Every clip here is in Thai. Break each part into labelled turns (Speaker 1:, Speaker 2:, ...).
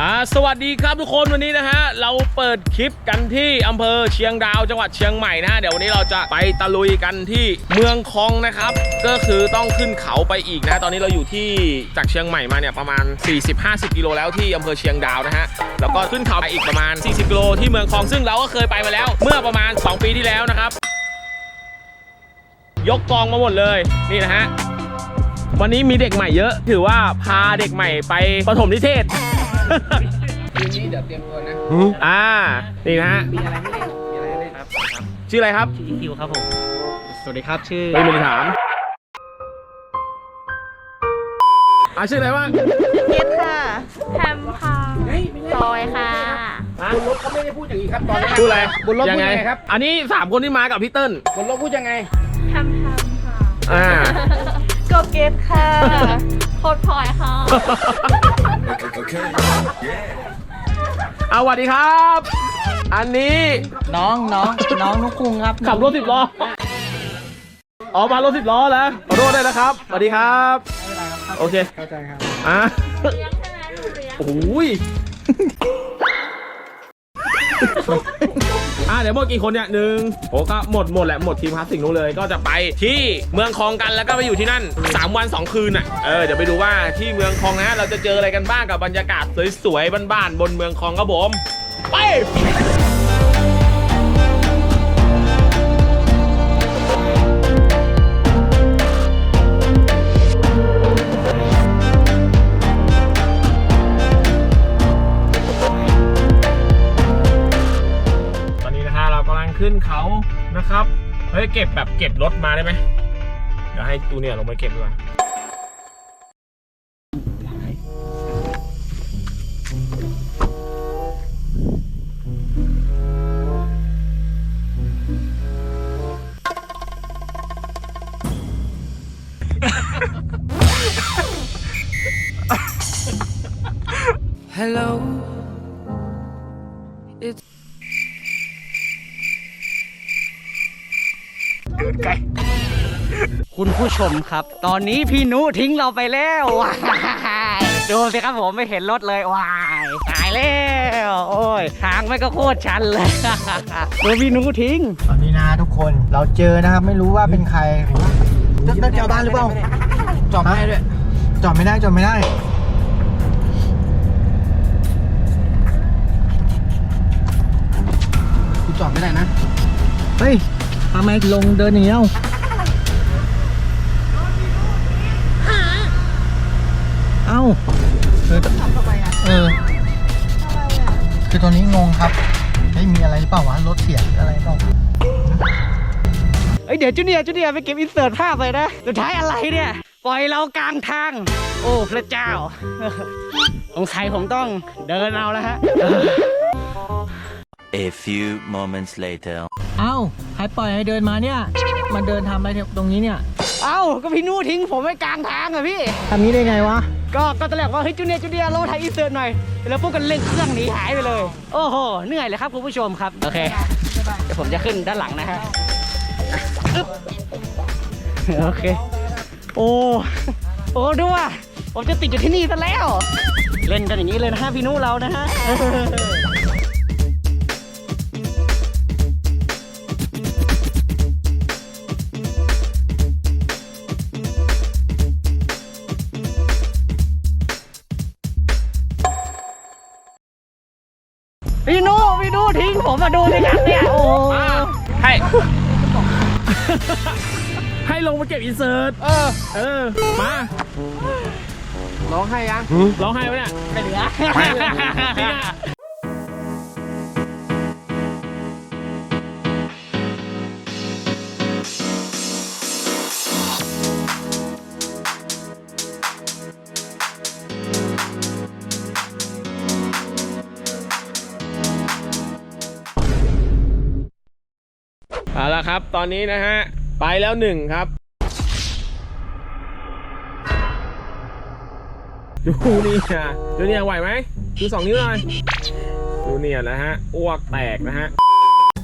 Speaker 1: อ่าสวัสดีครับทุกคนวันนี้นะฮะเราเปิดคลิปกันที่อำเภอเชียงดาวจังหวัดเชียงใหม่นะฮะเดี๋ยววันนี้เราจะไปตะลุยกันที่เมืองคองนะครับ ก็คือต้องขึ้นเขาไปอีกนะตอนนี้เราอยู่ที่จากเชียงใหม่มาเนี่ยประมาณ 40-50 กิโลแล้วที่อำเภอเชียงดาวนะฮะแล้วก็ขึ้นเขาไปอีกประมาณ 40 กิโลที่เมืองคองซึ่งเราก็เคยไปมาแล้ว เมื่อประมาณ 2 ปีที่แล้วนะครับ ยกกองมาหมดเลยนี่นะฮะวันนี้มีเด็กใหม่เยอะ ถือว่าพาเด็กใหม่ไปประถมนิเทศ
Speaker 2: ทีนี้เดี๋ยวเตรียมตัวนะ
Speaker 1: อ่า นี่นะฮะ
Speaker 2: มีอะไรให้เล่นมีอะไรให้เล่นครับ
Speaker 1: ชื่ออะไรครับ
Speaker 2: ชื่อคิวครับผม สวัสดีครับชื่อ
Speaker 1: ไม่มีถาม อ่าชื่ออะไรบ้าง
Speaker 3: เก็ตค่ะแฮมค่ะซอยค่ะ
Speaker 2: บนรถเขาไม่ได้พูดอย่างนี้ครับตอนแรก
Speaker 1: ชื่ออะไร
Speaker 2: บนรถพูด
Speaker 1: ยั
Speaker 2: ยังไงครับ
Speaker 1: อันนี้สามคนที่มากับพี่เติ้ล
Speaker 2: บนรถพูดยังไง
Speaker 3: แฮมแฮมค่ะ
Speaker 1: อ่า
Speaker 3: โกเก็ตค่ะ โคตรพลอยค่ะ
Speaker 1: เอาสวัสดีครับ อันนี้
Speaker 2: น้องน้องน้องนุกคุงครับ
Speaker 1: ขับรถสิบล้ออ๋อมารถสิบล้อแล้วขอโทษด้วยนะครับสวัสดีครับ โอเค
Speaker 2: เข้าใจครับ
Speaker 1: อะ
Speaker 3: เลี้ยงใช่ไหมเลี้ยง
Speaker 1: โอ้ย อะเดี๋ยวหมดกี่คนเนี่ยหนึ่งโอ้ก็หมดหมดแหละหมดทีมพาสสิ่งนู้นเลยก็จะไปที่เมืองคลองกันแล้วก็ไปอยู่ที่นั่น 3 วัน 2 คืนอะเออเดี๋ยวไปดูว่าที่เมืองคลองนะเราจะเจออะไรกันบ้างกับบรรยากาศสวยๆบ้านๆบนเมืองคลองครับผมไป ครับ เฮ้ยเก็บแบบเก็บรถมาได้ไหมเดี๋ยวให้ตูเนี่ยลงไปเก็บดีกว่า
Speaker 4: ชมครับ ตอนนี้พี่นุทิ้งเราไปแล้วว้ายดูสิครับผมไม่เห็นรถเลยว้ายตายแล้วโอ้ยทางไม่ก็โคตรชันเลยดูพี่นุทิ้ง
Speaker 5: ตอนนี้นะทุกคนเราเจอนะครับไม่รู้ว่าเป็นใครจะจะจอดบ้านหรือเปล่า
Speaker 2: จอดไม่ได้ด้วย
Speaker 5: จอดไม่ได้จอดไม่ได้กูจอดไม่ได้นะ เฮ้ยทำไมลงเดินอย่างเงี้ย เอ้าคือเออคือตอนนี้งงครับเฮ้ยมีอะไรหรือเปล่าวะรถเสียหรืออะไรเปล่า
Speaker 4: เอ้ยเดี๋ยวจูเนียร์จูเนียร์ไปเก็บอินเสิร์ตภาพเลยนะ สุดท้ายอะไรเนี่ย ปล่อยเรากลางทาง โอ้พระเจ้า สงสัยผมต้องเดินเอาแล้วฮะ
Speaker 6: A few moments later.
Speaker 5: เอ้าใครปล่อยให้เดินมาเนี่ย มันเดินทำอะไรตรงนี้เนี่ย
Speaker 4: เอ้าก็พี่นุทิ้งผมไว้กลางทางอะพี่
Speaker 5: ทำนี้ได้ไงวะ
Speaker 4: ก็ก็ตอนแรกว่าเฮ้ยจูเนียร์จูเนียร์เราถ่ายอินเสิร์ตหน่อยแล้วพวกกันเร่งเครื่องหนีหายไปเลย โอ้โหเหนื่อยเลยครับคุณผู้ชมครับโอเคเดี๋ยวผมจะขึ้นด้านหลังนะฮะอึ๊บโอเคโอ้โอ้ดูว่าผมจะติดอยู่ที่นี่ซะแล้ว เล่นกันอย่างนี้เลยนะฮะพี่นุเรานะฮะ
Speaker 1: ก็บอินเสิร์ต
Speaker 2: เออ
Speaker 1: เออ มา
Speaker 2: ร้องให้ยัง
Speaker 1: ร้องไห้ไหมเนี่ย
Speaker 4: ไม่เหลือ
Speaker 1: เอาละครับ ตอนนี้นะฮะ ไปแล้วหนึ่งครับ ดูนี่นะดูเนี่ยไหวไหมดูสองนิ้วหน่อยดูเนี่ยนะฮะอ้วกแตกนะฮะ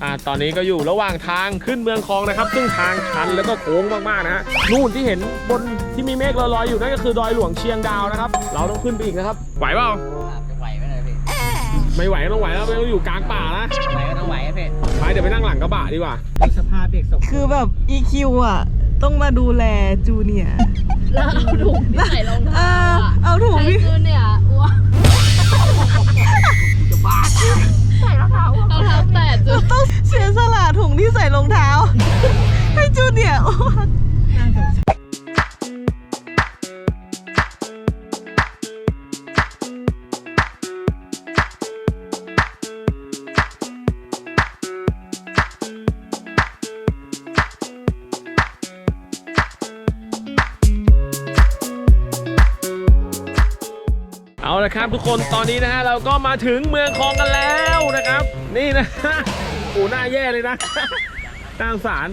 Speaker 1: อ่าตอนนี้ก็อยู่ระหว่างทางขึ้นเมืองคลองนะครับ ซึ่งทางชันแล้วก็โค้งมากๆนะฮะนู่นที่เห็นบนที่มีเมฆลอยๆอยู่นั่นก็คือดอยหลวงเชียงดาวนะครับ เราต้องขึ้นไปอีกนะครับ ไหวเปล่า
Speaker 4: จะไหวไหมเนี่ยพี่
Speaker 1: ไม่ไหวก็ต้องไหวแล้วไม่ต้องอยู่กลางป่านะ
Speaker 4: ไหวก็ต้องไหวอะเพ่
Speaker 1: ไปเดี๋ยวไปนั่งหลังกระบะดีกว่า
Speaker 4: สภาพเด็กสม
Speaker 3: คือแบบ EQ อะ ต้องมาดูแลจูเนียร์
Speaker 7: แล้วเอาถุงที่ใส่รอง
Speaker 3: เอ
Speaker 7: เท้า
Speaker 3: อ
Speaker 7: อะ
Speaker 3: เอาถุง
Speaker 7: ใช้
Speaker 3: พี่
Speaker 7: คือเนี่ยอ้วใส่รองเท้ารองเท้าแตะจุด
Speaker 3: ต้องเสียสละถุงที่ใส่รองเท้า ให้จูเนียร์
Speaker 1: เอา ละครับทุกคนตอนนี้นะฮะเราก็มาถึงเมืองคลองกันแล้วนะครับ นี่นะโอ้หน้าแย่เลยนะน่าสงสาร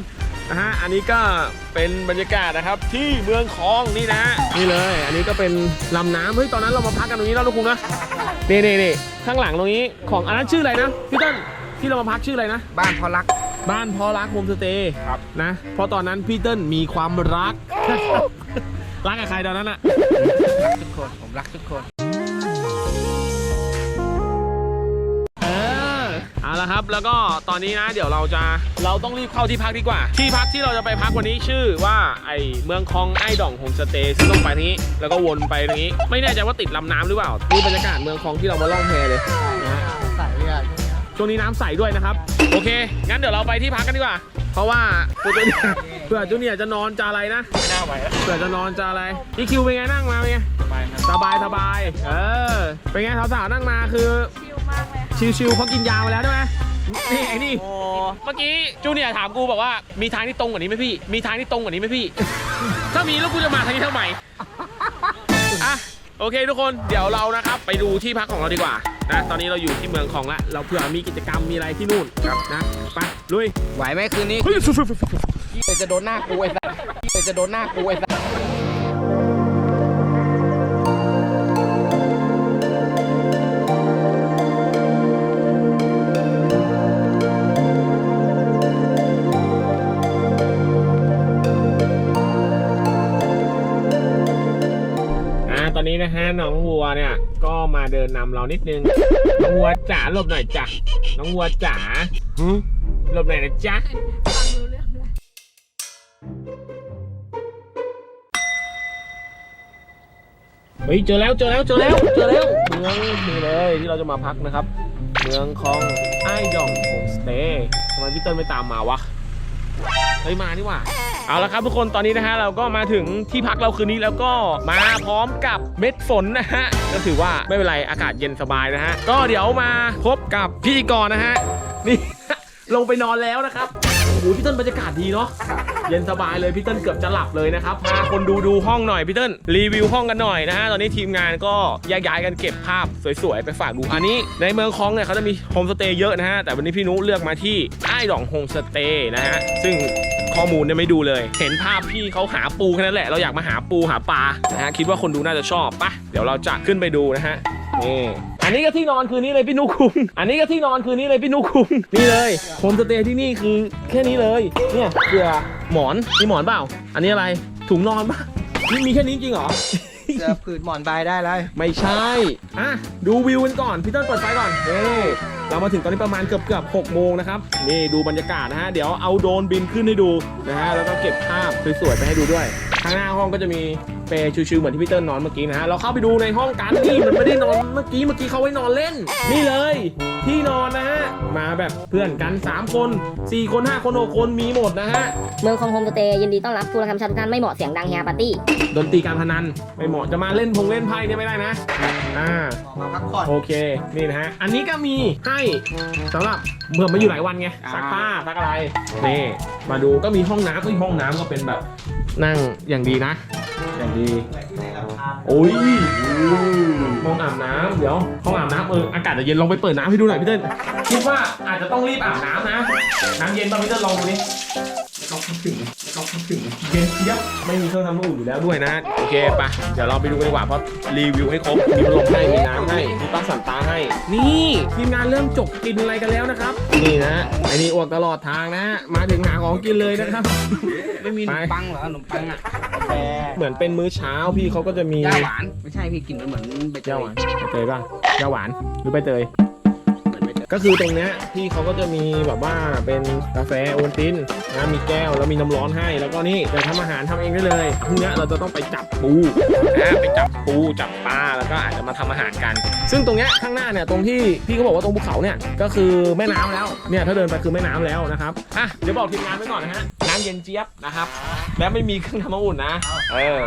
Speaker 1: นะฮะอันนี้ก็เป็นบรรยากาศนะครับที่เมืองคลองนี่นะฮะนี่เลย อันนี้ก็เป็นลำน้ำเฮ้ยตอนนั้นเรามาพักกันตรงนี้แล้วทุกคนนะนี่นี่นี่ข้างหลังตรงนี้ของอันนั้นชื่ออะไรนะพี่ต้นที่เรามาพักชื่ออะไรนะ
Speaker 2: บ้านพอรัก
Speaker 1: บ้านพ่อรักโฮมสเตย์ครับนะเพราะตอนนั้นพี่เติ้ลมีความรัก รักกับใครตอนนั้นอะ
Speaker 2: รักทุกคนผมรักทุกคน
Speaker 1: เอาละครับแล้วก็ตอนนี้นะ เดี๋ยวเราจะเราต้องรีบเข้าที่พักดีกว่า ที่พักที่เราจะไปพักวันนี้ชื่อว่าไอเมืองคลองไอด่องโฮมสเตย์ซึ่งต้องไปทางนี้ แล้วก็วนไปตรงนี้ ไม่แน่ใจว่าติดลำน้ำหรือเปล่านี่บรรยากาศเมืองคลองที่เรามาล่องแพเลยนะฮะ
Speaker 5: ใส่เลยอะ
Speaker 1: ช่วงนี้น้ำใสด้วยนะครับ โอเค งั้นเดี๋ยวเราไปที่พักกันดีกว่า เพราะว่าเผื่อจูเนียร์เผื่อจูเนียร์จะนอนจะอะไรนะไม่น่าไหวเผื่อจะนอนจะอะไรพี่คิวเป็นไงนั่งมาเป็นไงสบายสบาย เออ เป็นไงสาวๆนั่งมาคือ
Speaker 3: ชิลมากเลยค่ะ
Speaker 1: ชิวๆเพราะกินยามาแล้วใช่ไหม นี่ไอ้นี่เมื่อกี้จูเนียร์ถามกูบอกว่ามีทางที่ตรงกว่านี้ไหมพี่ มีทางที่ตรงกว่านี้ไหมพี่ ถ้ามีแล้วกูจะมาทางนี้ทำไมอะโอเคทุกคนเดี๋ยวเรานะครับ ไปดูที่พักของเราดีกว่านะตอนนี้เราอยู่ที่เมืองของละเราเผื่อมีกิจกรรมมีอะไรที่นู่นครับนะไปลุย
Speaker 2: ไหวไหมคืนนี้
Speaker 1: เฮ้ย
Speaker 2: เดี๋ยวจะโดนหน้ากูไอ้สัสเดี๋ยวจะโดนหน้ากูไอ้สัส
Speaker 1: ตอนนี้นะฮะน้องวัวเนี่ย ก็มาเดินนำเรานิดนึง น้องวัวจ๋าหลบหน่อยจ้ะ น้องวัวจ๋าหึหลบหน่อยนะจ๊ะ
Speaker 7: ฟังรู้เรื่องเลย
Speaker 1: เฮ้ยเจอแล้วเจอแล้วเจอแล้วเจอแล้วเมืองนี่เลยที่เราจะมาพักนะครับ เมืองของไอ้ดองโฮมสเตย์ทำไมพี่เติ้ลไม่ตามมาวะ เฮ้ยมานี่หว่าเอาละครับทุกคนตอนนี้นะฮะเราก็มาถึงที่พักเราคืนนี้แล้วก็มาพร้อมกับเม็ดฝนนะฮะก็ถือว่าไม่เป็นไรอากาศเย็นสบายนะฮะก็เดี๋ยวมาพบกับพธี่กรนะฮะนี่ ลงไปนอนแล้วนะครับโอ้โหพี่ต้นบรรยากาศดีเนาะ เย็นสบายเลยพี่เติ้ลเกือบจะหลับเลยนะครับพาคนดูดูห้องหน่อยพี่เติ้ลรีวิวห้องกันหน่อยนะฮะตอนนี้ทีมงานก็แยกย้ายกันเก็บภาพสวยๆไปฝากดูอันนี้ ในเมืองคลองเนี่ยเขาจะมีโฮมสเตย์เยอะนะฮะแต่วันนี้พี่นุเลือกมาที่ไอ้ดองโฮมสเตย์นะฮะซึ่งข้อมูลเนี่ยไม่ดูเลย เห็นภาพพี่เขาหาปูแค่นั้นแหละ เราอยากมาหาปูหาปลานะฮะคิดว่าคนดูน่าจะชอบปะเดี๋ยวเราจะขึ้นไปดูนะฮะนี่ อันนี้ก็ที่นอนคืนนี้เลยพี่นุคุงอันนี้ก็ที่นอนคืนนี้เลยพี่นุคุงนี่เลยโฮมสเตย์ที่นี่คือแค่นี้เลย เนี่ยเผื่อหมอนมีหมอนเปล่า อันนี้อะไรถุงนอนปะนี่มีแค่นี้จริงเหรอ
Speaker 2: เสื้อผืนหมอนใบได้เลย
Speaker 1: ไม่ใช่ อะ ดูวิวกันก่อน พี่เติ้ลเปิดไฟก่อนเฮ้เรามาถึงตอนนี้ประมาณเกือบเกือบ6โมงนะครับ นี่ดูบรรยากาศนะฮะ เดี๋ยวเอาโดรนบินขึ้นให้ดูนะฮะ แล้วก็เก็บภาพสวยๆไปให้ดูด้วย ข้างหน้าห้องก็จะมี เปรย์ชิวๆเหมือนที่พี่เติ้ลนอนเมื่อกี้นะฮะเราเข้าไปดูในห้องกันนี่มันไม่ได้นอนเมื่อกี้เมื่อกี้เขาไว้นอนเล่น นี่เลย ที่นอนนะฮะมาแบบเพื่อนกัน 3 คน 4 คน 5 คน 6 คนมีหมดนะฮะ
Speaker 8: เมืองคลองโฮมสเตย์ยินดีต้อนรับทุกคำชันทุกท่านไม่เหมาะเสียงดังเฮียปาร์ตี้
Speaker 1: ดนตรีการพนันไม่เหมาะจะมาเล่นพงเล่นไพ่เนี่ยไม่ได้นะอ่า
Speaker 2: มาพักผ่อน
Speaker 1: โอเคนี่นะฮะอันนี้ก็มีให้สำหรับเมื่อมาอยู่หลายวันไงซักผ้าซักอะไรนี่มาดูก็มีห้องน้ำก็ห้องน้ำก็เป็นแบบนั่งอย่างดีนะ อย่างดีโอ้ยห้องอาบน้ำเดี๋ยวห้องอาบน้ำเอออากาศจะเย็นลองไปเปิดน้ำให้ดูหน่อยพี่เติ้ลคิดว่าอาจจะต้องรีบอาบน้ำนะน้ำเย็นตอนพี่เติ้ลลองดูดิไม่ต้องพูดถึงไม่ต้องพูดถึงเย็นเจี๊ยบไม่มีเครื่องทำน้ำอุ่นอยู่แล้วด้วยนะโอเคไปเดี๋ยวเราไปดูกันดีกว่าเพราะรีวิวให้ครบมีพัดลมให้มีน้ำให้มีปลั๊กสันตาให้ นี่ทีมงานเริ่มจบกินอะไรกันแล้วนะครับ นี่นะไอ้นี่อวกตลอดทางนะ มาถึงหาของกินเลยนะครับ
Speaker 2: ไม่มีขนมปังเหรอขนมปังอะกาแฟ
Speaker 1: เหมือนเป็นมื้อเช้าพี่เขาก็จะมี
Speaker 2: ย่าหวาน ไม่ใช่พี่กินเหมือนใบเต
Speaker 1: ย่ายหวานใบเตยป่ะย่าหวานหรือใบเตยก็คือตรงเนี้ยพี่เขาก็จะมีแบบว่าเป็นกาแฟโอวัลตินนะมีแก้วแล้วมีน้ำร้อนให้ แล้วก็นี่จะทำอาหารทำเองได้เลยพรุ่งเนี้ยเราจะต้องไปจับปูนะไปจับปูจับปลาแล้วก็อาจจะมาทำอาหารกัน ซึ่งตรงเนี้ยข้างหน้าเนี่ยตรงที่พี่เขาบอกว่าตรงภูเขาเนี่ยก็คือแม่น้ำแล้วเนี่ยถ้าเดินไปคือแม่น้ำแล้วนะครับอะเดี๋ยวบอกทีมงานไว้ก่อนนะฮะ น้ำเย็นเจี๊ยบนะครับ และไม่มีเครื่องทำน้ำอุ่นนะเออ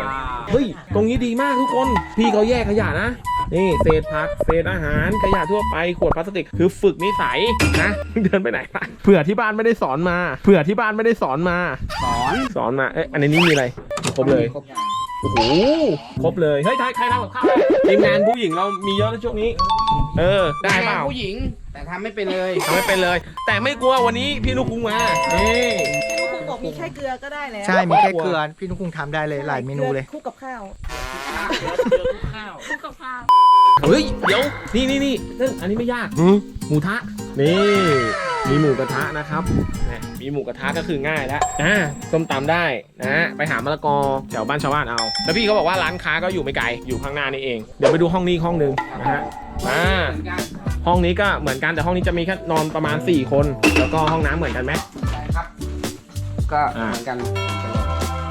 Speaker 1: เฮ้ยตรงนี้ดีมากทุกคน พี่เขาแยกขยะนะ นี่เศษผักเศษอาหารขยะทั่วไปขวดพลาสติกคือฝึกนิสัยนะเดินไปไหนมาเผื่อที่บ้านไม่ได้สอนมาเผื่อที่บ้านไม่ได้สอนมา
Speaker 4: สอน
Speaker 1: สอนมาเอ๊ะอันนี้มีอะไรครบเลยโอ้โหครบเลยเฮ้ยใครใครทำกับข้าวทีมงานผู้หญิงเรามีเยอะในช่วงนี้ เออได้เปล่า
Speaker 2: ผู้หญิงแต่ทำไม่เป็นเลย
Speaker 1: ทำไม่เป็นเลย แต่ไม่กลัววันนี้พี่ลูกคุ้งมานี่
Speaker 3: พี่ลูกคุณบอก มีแค่เกลือก็ได้แล้ว
Speaker 5: ใช่มีแค่เกลือพี่นุกคุงทำได้เลยหลายเมนูเลย
Speaker 3: คู่กับข้าว
Speaker 7: คู่กับข้าว
Speaker 1: เฮ้ยเดี๋ยวนี่นี่นี่นั่นอันนี้ไม่ยากหมูทะนี่มีหมูกระทะนะครับนะมีหมูกระทะก็คือง่ายแล้วอ่าส้มตำได้นะไปหามะละกอแถวบ้านชาวบ้านเอา แล้วพี่เขาบอกว่าร้านค้าก็อยู่ไม่ไกลอยู่ข้างหน้านี่เองเดี๋ยวไปดูห้องนี้อีกห้องหนึ่งนะฮะอ่าห้องนี้ก็เหมือนกันแต่ห้องนี้จะมีแค่นอนประมาณ 4 คน แล้วก็ห้องน้ำเหมือนกันไหม
Speaker 2: ครับ ก็
Speaker 1: อ่า
Speaker 2: เหมือนกัน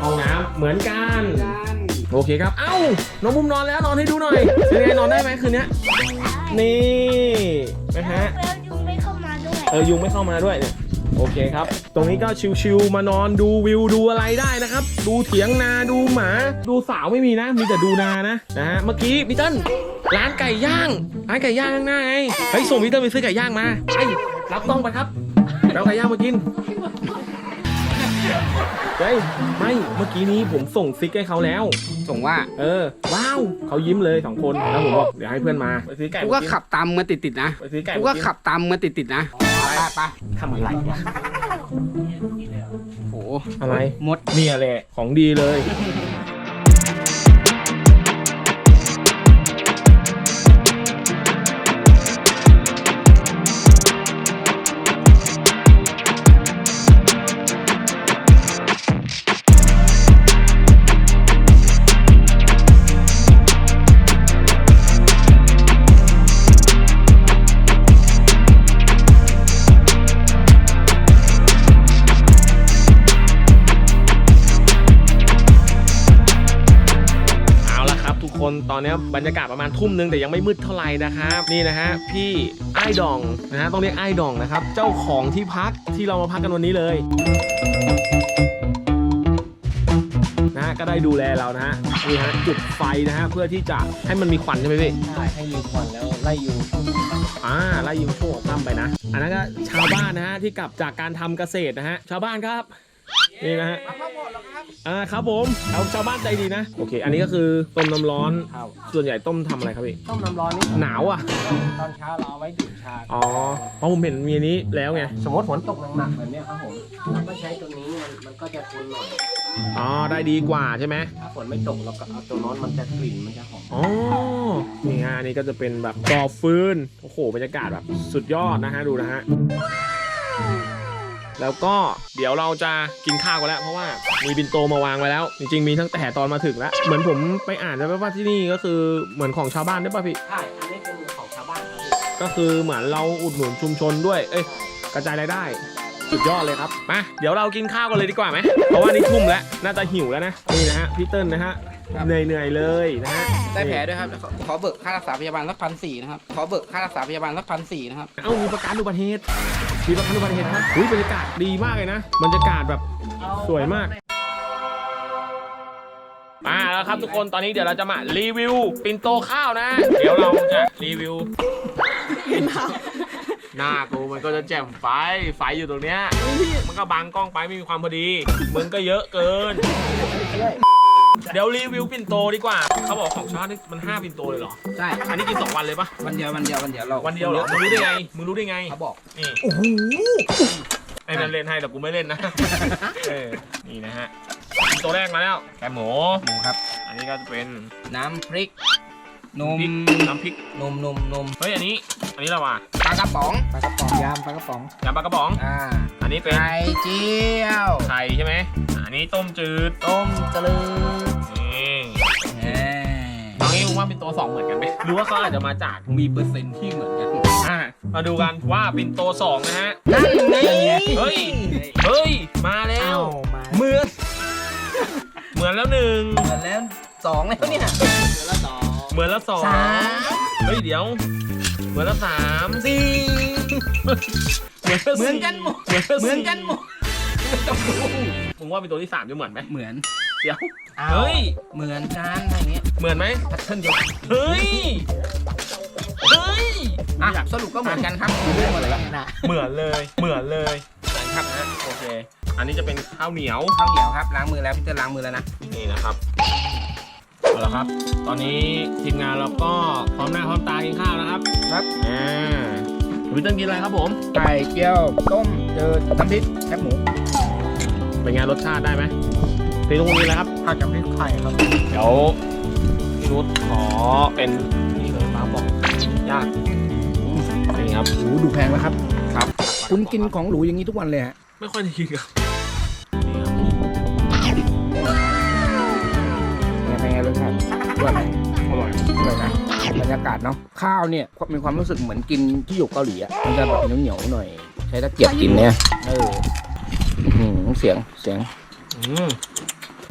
Speaker 1: ห้องน้ำเหมือนกันโอเคครับ เอ้า น้องมุมนอนแล้วนอนให้ดูหน่อย เป็นไงนอนได้ไหมคืนเนี้ยนี่นะฮะ
Speaker 8: แล้วยุงไม่เข้ามาด้วย
Speaker 1: เออยุงไม่เข้ามาด้วยเนี่ยโอเคครับ ตรงนี้ก็ชิวๆมานอนดูวิวดูอะไรได้นะครับ ดูเถียงนาดูหมา ดูสาวไม่มีนะ มีแต่ดูนานะนะฮะเมื่อกี้พี่เติ้ลร้านไก่ย่างร้านไก่ย่างข้างหน้าไงเฮ้ยส่งพี่เติ้ลไปซื้อไก่ย่างมาไปรับต้องไปครับแล้วไก่ย่างมากิน เฮ้ยไม่เมื่อกี้นี้ผมส่งซิกให้เขาแล้ว
Speaker 2: ส่งว่า
Speaker 1: เออ ว้าวเขายิ้มเลยสองคนแล้วผมบอกเดี๋ยวให้เพื่อนมาไปซื้อไก่
Speaker 2: กู
Speaker 1: มา
Speaker 2: ก็
Speaker 1: น
Speaker 2: ขับตามมาติดติดๆนะ
Speaker 1: ไปซื้อไก่
Speaker 2: กู
Speaker 1: มา
Speaker 2: ก็
Speaker 1: น
Speaker 2: ขับตามมาติดติดๆนะไปไป
Speaker 1: ทำอะไรวะ
Speaker 2: โอ้โห
Speaker 1: อะไร
Speaker 2: มด
Speaker 1: เนี่ยแหละของดีเลย อนนี้บรรยากาศประมาณทุ่มนึงแต่ยังไม่มืดเท่าไหร่นะครับนี่นะฮะพี่ไอ้ดองนะฮะต้องเรียกไอ้ดองนะครับ เจ้าของที่พักที่เรามาพักกันวันนี้เลยนะฮะก็ได้ดูแลเรานะฮะนี่ฮะจุดไฟนะฮะเพื่อที่จะให้มันมีควันใช่ไหมพี่
Speaker 4: ใช่ให้ยิงควันแล้วไล่ยุง
Speaker 1: อ่าไล่ยิงโชว์ตั้มไปนะ อันนั้นก็ชาวบ้านนะฮะที่กลับจากการทำเกษตรนะฮะชาวบ้านครับ นี่นะฮะอ่าครับผมเอาชาวบ้านใจดีนะ โอเค อันนี้ก็คือต้มน้ำร้อน
Speaker 4: ครับ
Speaker 1: ส่วนใหญ่ต้มทำอะไรครับพี่
Speaker 4: ต้มน้ำร้อนนี่
Speaker 1: หนาวอะ
Speaker 4: ตอนเช้าเราเอาไว้ดื่มชา
Speaker 1: อ๋อ เพราะผมเห็นมีอันนี้แล้วไง
Speaker 4: สมมติฝนตกหนักๆแบบเนี้ยครับผมเราก็ใช้ตัวนี้มันมันก็จะทนหน่อย
Speaker 1: อ๋อ ได้ดีกว่าใช่ไหม
Speaker 4: ถ้าฝนไม่ตกเราก็เอาตัวโน้นมันจะกลิ่นมันจะหอม
Speaker 1: อ๋อ นี่ฮะอันนี่ก็จะเป็นแบบก่อฟืน โอ้โห บรรยากาศแบบสุดยอดนะฮะ ดูนะฮะ แล้วก็เดี๋ยวเราจะกินข้าวกันแล้ว เพราะว่ามีบินโตมาวางไว้แล้ว จริงๆมีตั้งแต่ตอนมาถึงแล้ว เหมือนผมไปอ่านแล้วว่าที่นี่ก็คือเหมือนของชาวบ้านได้ป่ะพี่
Speaker 4: ใช่อันนี้เป็นของชาวบ้านครับ
Speaker 1: ก็คือเหมือนเราอุดหนุนชุมชนด้วย เอ้ยกระจายรายได้ สุดยอดเลยครับ มา เดี๋ยวเรากินข้าวกันเลยดีกว่าไหม เพราะว่านี่ทุ่มแล้ว น่าจะหิวแล้วนะ นี่นะฮะพี่เติ้ลนะฮะ เหนื่อยเหนื่อยๆเลยนะฮะ
Speaker 2: ได้แผล
Speaker 1: นี่
Speaker 2: ด้วยครับขอขอเบิกค่ารักษาพยาบาลสักพันสี่นะครับ ขอเบิกค่ารักษาพยาบาลสักพันสี่นะครับ
Speaker 1: เอ้ามีประกันอุบัติเหตุมีประกันอุบัติเหตุครับอุ้ยบรรยากาศดีมากเลยนะบรรยากาศแบบสวยมากมาแล้วครับทุกคนตอนนี้เดี๋ยวเราจะมารีวิวปินโตข้าวนะ เดี๋ยวเราจะรีวิว หน้ากูมันก็จะแจ่มไฟ ไฟอยู่ตรงเนี้ย มันก็บังกล้องไปไม่มีความพอดี มึงก็เยอะเกิน เดี๋ยวรีวิวปิ่นโตดีกว่า เขาบอกของชาตินี่มัน5ปิ่นโตเลยเหรอ
Speaker 2: ใช่
Speaker 1: อันนี้กิน2วันเลยปะ
Speaker 2: วันเดียววันเดียววันเดียวเรา
Speaker 1: วันเดียวเหรอมึงรู้ได้ไงมึงรู้ได้ไง
Speaker 2: เขาบอก
Speaker 1: นี่โอ้โหไอ้นั่นเล่นให้แต่กูไม่เล่นนะเออนี่นะฮะตัวแรกมาแล้วแกงหมู
Speaker 2: หมูครับ
Speaker 1: อันนี้ก็จะเป็น
Speaker 2: น้ำพริกนม
Speaker 1: พริกน้ำพริก
Speaker 2: นมนมนม
Speaker 1: เฮ้ยอันนี้ อันนี้เราอะ
Speaker 2: ปลากระป๋อง
Speaker 5: ปลากระป๋องยำปลากระป๋อง
Speaker 1: ยำปลากระป๋อง
Speaker 2: อ่า
Speaker 1: อันนี้เป็น
Speaker 2: ไข่เจียว
Speaker 1: ไข่ใช่ไหมอ่าอันนี้ต้มจืด
Speaker 2: ต้มตะลึง
Speaker 1: นี่
Speaker 2: แหม
Speaker 1: น้องนี่มึงว่าเป็นตัวสองเหมือนกันไหมหรือว่าเขาอาจจะมาจาก
Speaker 2: มีเปอร์เซ็นต์ที่เหมือนกัน
Speaker 1: อ่ามาดูกันว่าปินโตสองนะฮะ
Speaker 2: นั่นไง
Speaker 1: เฮ้ยเฮ้ยมาแล้ว
Speaker 2: เหมือน
Speaker 1: เหมือนแล้วหนึ่ง
Speaker 2: เหมือนแล้วสองแล้วเนี่ย
Speaker 1: เหมือนแล้วสอง
Speaker 2: สาม
Speaker 1: เฮ้ยเดี๋ยว เหมือนแล้วสาม
Speaker 2: สี่
Speaker 1: เหมือนแล้ว
Speaker 2: เหมือน
Speaker 1: สี่
Speaker 2: กันหมด
Speaker 1: เหมือนแล้ว
Speaker 2: เหมือน
Speaker 1: สี่
Speaker 2: กันหมด
Speaker 1: มึงว่าเป็นตัวที่สามจะเหมือนไหม
Speaker 2: เหมือน
Speaker 1: เดี๋ยว
Speaker 2: อ้า
Speaker 1: เฮ้ย
Speaker 2: เหมือนกันอะไรเงี้ย
Speaker 1: เหมือนไหม
Speaker 2: แพทเทิร์นเดียวกัน
Speaker 1: เฮ้ย เฮ้ย
Speaker 2: อะสรุปก็เหมือนกันครับเรื่องอะไรนะ
Speaker 1: เหมือนเลย เหมือนเลยเหมือนครับนะโอเค อันนี้จะเป็นข้าวเหนียว
Speaker 2: ข้าวเหนียวครับล้างมือแล้วพี่เตอร์ล้างมือแล้วนะ
Speaker 1: นี่นะครับเอาละครับ ตอนนี้ทีมงานเราก็พร้อมหน้าพร้อมตากินข้าวนะครับ
Speaker 2: ครับ
Speaker 1: อ่าวิเติ้ลกินอะไรครับผม
Speaker 2: ไก่เกี๊ยวต้มเจอน้ำพริกแคบหมู
Speaker 1: เป็นไงรสชาติได้ไหม พี่ลุงกินอะไรครับ
Speaker 2: ผัดน้ำพริกไข่ครับ
Speaker 1: เดี๋ยวพี่นุชขอเป็นนี่เลยมาบอกยากนี่ครับ
Speaker 2: โอ้ดูแพงแล้วครับ
Speaker 1: ครับ
Speaker 2: คุณกินของหรูอย่างนี้ทุกวันเลยฮะ
Speaker 1: ไม่ค่อยได้กินครับ
Speaker 2: เป็นไงรสชาติอร่อยไหม
Speaker 1: อร่อย
Speaker 2: อร่อยนะบรรยากาศเนาะข้าวเนี่ยมีความรู้สึกเหมือนกินที่อยู่เกาหลีอะมันจะแบบเหนียวๆหน่อย ใช้ตะเกียบกินเนี่ยเอออื้อหือเสียงเสียง
Speaker 1: อืม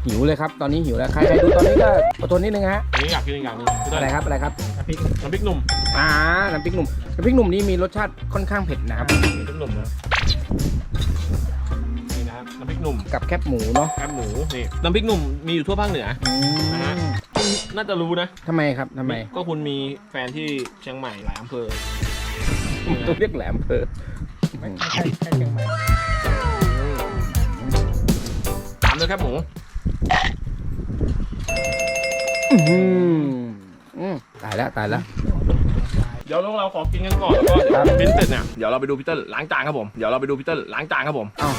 Speaker 2: หิวเลยครับ ตอนนี้หิวแล้ว ใครใครดูตอนนี้ก็อดทนนิดนึงฮะ
Speaker 1: อันนี้อยากกินอีกอย่างหนึงพี่เติ้ล
Speaker 2: อะไรครับอะไรครับ
Speaker 1: น้ำพริกน้ำพริกหนุ่ม
Speaker 2: อ่า น้ำพริกหนุ่ม น้ำพริกหนุ่มนี่มีรสชาติค่อนข้างเผ็ดนะครับ
Speaker 1: น้ำพริกหนุ่มนะนี่นะครับน้ำพริกหนุ่ม
Speaker 2: กับแคบหมูเนาะ
Speaker 1: แคบหมูนี่น้ำพริกหนุ่มมีอยู่ทั่วภาคเหนือนะฮะคุณน่าจะรู้นะ
Speaker 2: ทำไมครับทำไม
Speaker 1: ก็คุณมีแฟนที่เชียงใหม่หลายอำเภอ
Speaker 2: ต้องเรียกแหลมเพอไม่ใช่ใช่เชียงใหม่
Speaker 1: ตาม ด้วยแคบหมู
Speaker 2: อืมตายแล้วตายแล้ว
Speaker 1: เดี๋ยวพวกเราขอกินกันก่อนแล้วก็เดี๋ยว
Speaker 2: ครับ
Speaker 1: บินเสร็จเนี่ยเดี๋ยวเราไปดูพีเตอร์ล้างจานครับผมเดี๋ยวเราไปดูพีเตอร์ล้างจานครับผม
Speaker 2: เอ้า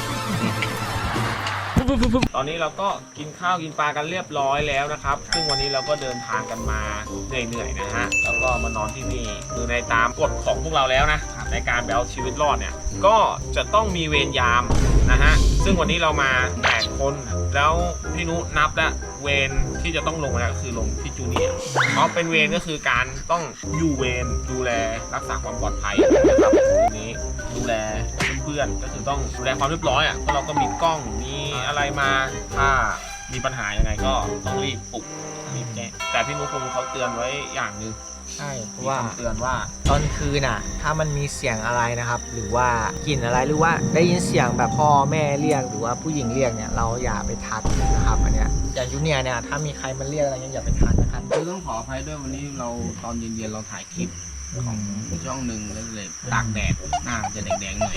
Speaker 1: ตอนนี้เราก็กินข้าวกินปลากันเรียบร้อยแล้วนะครับ ซึ่งวันนี้เราก็เดินทางกันมาเหนื่อยๆนะฮะ แล้วก็มานอนที่นี่คือในตามกฎของพวกเราแล้วนะ ในการแบบเอาชีวิตรอดเนี่ย ก็จะต้องมีเวรยามนะฮะ ซึ่งวันนี้เรามาแปดคน แล้วพี่นุนับแล้วเวรที่จะต้องลงมาแล้วก็คือลงที่จูเนียร์เพราะเป็นเวรก็คือการต้องอยู่เวรดูแลรักษาความปลอดภัยนะครับทีนี้ดูแลเพื่อนๆก็คือต้องดูแลความเรียบร้อยอะเพราะเราก็มีกล้องมีอะไรมาถ้ามีปัญหายังไงก็ต้องรีบปลุกรีบแจ้งแต่พี่นุกคงเขาเตือนไว้อย่างหนึ่ง
Speaker 9: ใช่เพ
Speaker 1: มี
Speaker 9: ราะว่า
Speaker 1: คำเตือนว่า
Speaker 9: ตอนคืนน่ะ ถ้ามันมีเสียงอะไรนะครับ หรือว่ากลิ่นอะไรหรือว่าได้ยินเสียงแบบพ่อแม่เรียกหรือว่าผู้หญิงเรียกเนี่ยเราอย่าไปทักนะครับอันเนี้ยอย่างจูเนียร์เนี่ยถ้ามีใครมาเรียกอะไรเงี้ยอย่าไปทักนะครับ
Speaker 2: คือต้องขออภัยด้วยวันนี้เราตอนเย็นๆเราถ่ายคลิปของช่องหนึ่งแล้วเลยตากแดดหน้าจะแดงๆหน่อย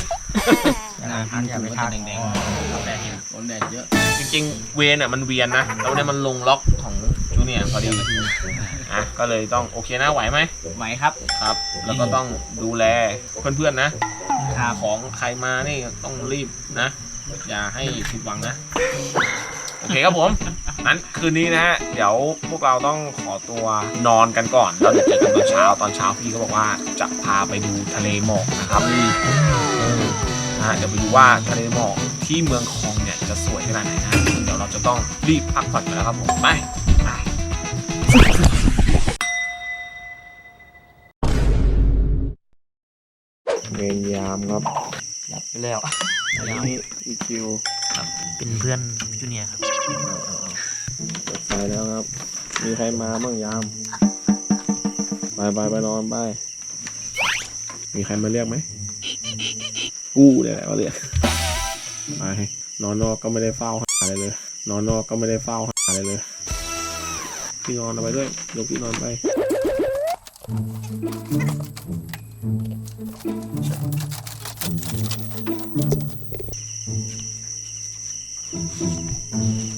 Speaker 2: หน้า
Speaker 9: อย่าไปทัก
Speaker 2: แดงๆเราแดดเยอะโดนแดดเยอะ
Speaker 1: จริงๆ เวรอะมันเวียนนะแล้วเนี่ยมันลงล็อกของจูเนียร์พอดี อะก็เลยต้องโอเคนะไหวไหม
Speaker 9: ไหวครับ
Speaker 1: ครับ แล้วก็ต้องดูแลเพื่อนๆนะครับของใครมานี่ต้องรีบนะ อย่าให้ผิดหวังนะ โอเคครับผมนั้นคืนนี้นะฮะเดี๋ยวพวกเราต้องขอตัวนอนกันก่อนแล้วเดี๋ยวเจอกันตอนเช้าตอนเช้าพี่ก็บอกว่าจะพาไปดูทะเลหมอกนะครับเออนะฮะเดี๋ยวไปดูว่าทะเลหมอกที่เมืองคองเนี่ยจะสวยขนาดไหนนะเดี๋ยวเราจะต้องรีบพักผ่อนกันแล้วครับผมไปไปา
Speaker 10: มครับ
Speaker 9: หลับไปแล้ว
Speaker 10: อันนี้อีคิว
Speaker 9: เป็นเพื่อนจูเนียร์ครับ
Speaker 10: เปิดไฟแล้วครับ มีใครมาบ้างยาม ไปไปไปนอนไป มีใครมาเรียกไหม กูเนี่ยแหละมาเรียก ไป นอนนอกก็ไม่ได้เฝ้าหาอะไรเลย นอนนอกก็ไม่ได้เฝ้าหาอะไรเลย พี่นอนเอาไปด้วยยกพี่นอนไป Thank you.